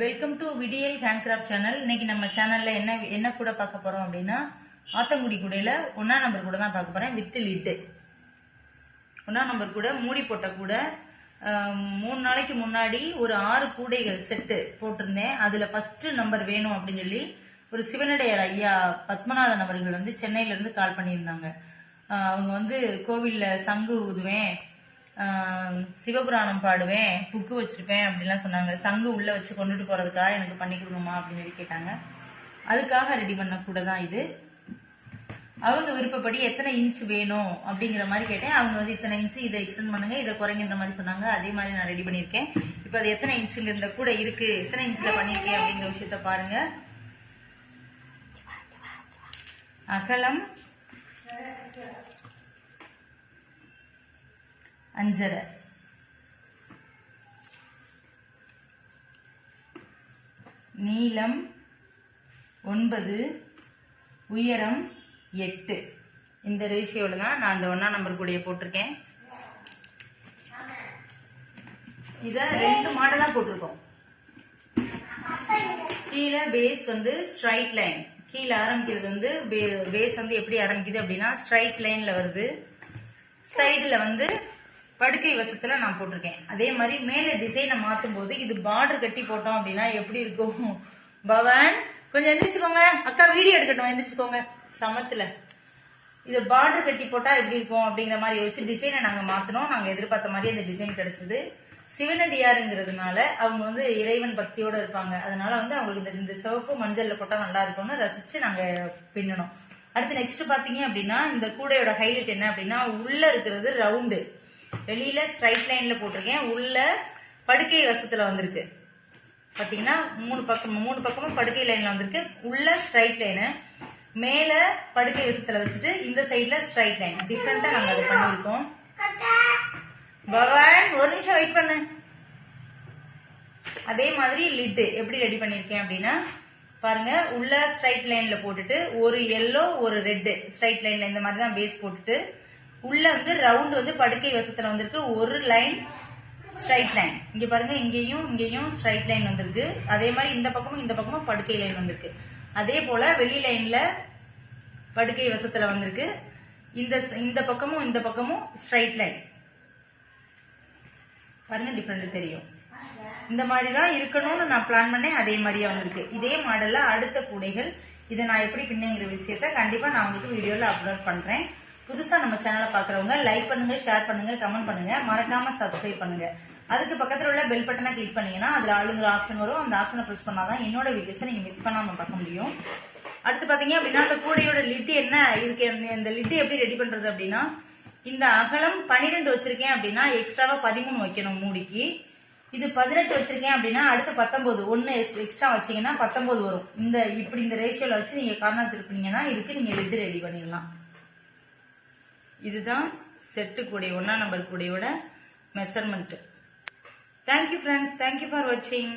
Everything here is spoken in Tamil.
Welcome to Vidiyal handcraft channel இன்னைக்கு நம்ம சேனல்ல என்ன என்ன கூட பார்க்க போறோம் அப்படின்னா ஆத்தங்குடி கூடையில ஒன்னா நம்பர் கூட தான் பார்க்க போறேன் வித்து லிட்டு ஒன்னா நம்பர் கூட மூடி போட்ட கூட மூணு நாளைக்கு முன்னாடி ஒரு ஆறு கூடைகள் செட்டு போட்டிருந்தேன். அதுல ஃபர்ஸ்ட் நம்பர் வேணும் அப்படின்னு சொல்லி ஒரு சிவனடையார் ஐயா பத்மநாதன் அவர்கள் வந்து சென்னையில இருந்து கால் பண்ணியிருந்தாங்க. அவங்க வந்து கோவில்ல சங்கு ஊதுவேன். சிவபுராணம் பாடுவேன் புக்கு வச்சுருப்பேன் அப்படிலாம் சொன்னாங்க. சங்கு உள்ளே வச்சு கொண்டுட்டு போகிறதுக்காக எனக்கு பண்ணி கொடுங்கம்மா அப்படின்னு சொல்லி கேட்டாங்க. அதுக்காக ரெடி பண்ண கூட தான் இது. அவங்க விருப்பப்படி எத்தனை இன்ச் வேணும் அப்படிங்கிற மாதிரி கேட்டேன். அவங்க வந்து இத்தனை இன்ச் இதை எக்ஸ்டெண்ட் பண்ணுங்க இதை குறைங்கிற மாதிரி சொன்னாங்க. அதே மாதிரி நான் ரெடி பண்ணியிருக்கேன். இப்போ அது எத்தனை இன்ச்சில் இருந்த கூட இருக்கு? எத்தனை இன்ச்சில் பண்ணியிருக்கேன் அப்படிங்கிற விஷயத்த பாருங்க. அகலம். அஞ்சரை. நீளம் ஒன்பது உயரம் எட்டு. இந்த ரேஷியோவில் தான் நான் அந்த ஒன்றாம் நம்பர் கூடிய போட்டிருக்கேன். இதை ரெண்டு மாடலாக போட்டிருக்கோம். கீழே பேஸ் வந்து ஸ்ட்ரைட் லைன் கீழே ஆரம்பிக்கிறது வந்து பேஸ் வந்து எப்படி ஆரம்பிக்குது அப்படின்னா ஸ்ட்ரைட் லைன்ல வருது. சைடுல வந்து படுக்கை வசத்துல நான் போட்டிருக்கேன். அதே மாதிரி மேலே டிசைனை மாற்றும் போது இது பார்டர் கட்டி போட்டோம் அப்படின்னா எப்படி இருக்கும்? பவன் கொஞ்சம் எந்திரிச்சுக்கோங்க. அக்கா வீடியோ எடுக்கட்டும். எந்திரிச்சுக்கோங்க. சமத்துல. இது பார்டர் கட்டி போட்டா எப்படி இருக்கும் அப்படிங்கிற மாதிரி யோசிச்சு டிசைனை நாங்க மாத்தினோம். நாங்க எதிர்பார்த்த மாதிரி அந்த டிசைன் கிடைச்சது. சிவனடியாருங்கிறதுனால அவங்க வந்து இறைவன் பக்தியோட இருப்பாங்க. அதனால வந்து அவங்களுக்கு இந்த இந்த சிவப்பு மஞ்சள்ல போட்டா நல்லா இருக்கும்னு ரசிச்சு நாங்க பின்னணும் அடுத்து நெக்ஸ்ட் பாத்தீங்க அப்படின்னா இந்த கூடையோட ஹைலைட் என்ன அப்படின்னா உள்ள இருக்கிறது ரவுண்டு வெளியில ஸ்ட்ரைட் லைன்ல போட்டிருக்கேன். உள்ள படுக்கை வசத்துல வந்திருக்கு. பாத்தீங்கன்னா மூணு பக்கம் மூணு பக்கமும் படுக்கை லைன்ல வந்திருக்கு. உள்ள ஸ்ட்ரைட் லைனு மேல படுக்கை வசத்துல வச்சுட்டு இந்த சைடுல ஸ்ட்ரைட் லைன் டிஃப்ரெண்டா நாங்க அதை பண்ணியிருக்கோம். பவான் ஒரு நிமிஷம் வெயிட் பண்ணு. அதே மாதிரி லிட்டு எப்படி ரெடி பண்ணிருக்கேன் அப்படின்னா பாருங்க உள்ள ஸ்ட்ரைட் லைன்ல போட்டுட்டு ஒரு எல்லோ ஒரு ரெட் ஸ்ட்ரைட் லைன்ல இந்த மாதிரி தான் பேஸ் போட்டுட்டு உள்ள வந்து ரவுண்ட் வந்து படுக்கை வசத்துல வந்திருக்கு. ஒரு லைன் ஸ்ட்ரைட் லைன் இங்க பாருங்க இங்கேயும் இங்கேயும் ஸ்ட்ரைட் லைன் வந்திருக்கு. அதே மாதிரி இந்த பக்கமும் இந்த பக்கமும் படுக்கை லைன் வந்திருக்கு. அதே போல வெளி லைன்ல படுக்கை வசத்துல வந்திருக்கு. இந்த இந்த பக்கமும் இந்த பக்கமும் ஸ்ட்ரைட் லைன் பாருங்க டிஃப்ரெண்ட் தெரியும். இந்த மாதிரி தான் இருக்கணும்னு நான் பிளான் பண்ணேன். அதே மாதிரியே வந்திருக்கு. இதே மாடல்ல அடுத்த கூடைகள். இதை நான் எப்படி பின்னுங்கிற விஷயத்த கண்டிப்பா நான் உங்களுக்கு வீடியோல அப்லோட் பண்றேன். புதுசாக நம்ம சேனலை பார்க்குறவங்க லைக் பண்ணுங்கள் ஷேர் பண்ணுங்கள் கமெண்ட் பண்ணுங்கள் மறக்காமல் சப்ஸ்கிரைப் பண்ணுங்கள் அதுக்கு பக்கத்தில் உள்ள பெல் பட்டனை கிளிக் பண்ணிங்கன்னா அதில் ஆளுங்கிற ஆப்ஷன் வரும். அந்த ஆப்ஷனை ப்ரெஸ் பண்ணாதான் என்னோட வீடியோஸை நீங்கள் மிஸ் பண்ணாமல் பார்க்க முடியும். அடுத்து பார்த்தீங்க அப்படின்னா அந்த கூடையோட லிட்டு என்ன இதுக்கு இந்த லிட்டு எப்படி ரெடி பண்ணுறது அப்படின்னா இந்த அகலம் பன்னிரெண்டு வச்சுருக்கேன் அப்படின்னா எக்ஸ்ட்ராவாக பதிமூணு வைக்கணும் மூடிக்கு. இது பதினெட்டு வச்சிருக்கேன் அப்படின்னா அடுத்து பத்தொம்போது ஒன்று எக்ஸ்ட்ரா வச்சீங்கன்னா பத்தொம்போது வரும். இந்த இப்படி இந்த ரேஷியோவில் வச்சு நீங்கள் கார்னர் திருப்பினீங்கன்னா இதுக்கு நீங்கள் லிட்டு ரெடி பண்ணிடலாம். இதுதான் செட்டு கூடை ஒன்றாம் number கூடையோட measurement thank you friends thank you for வாட்சிங்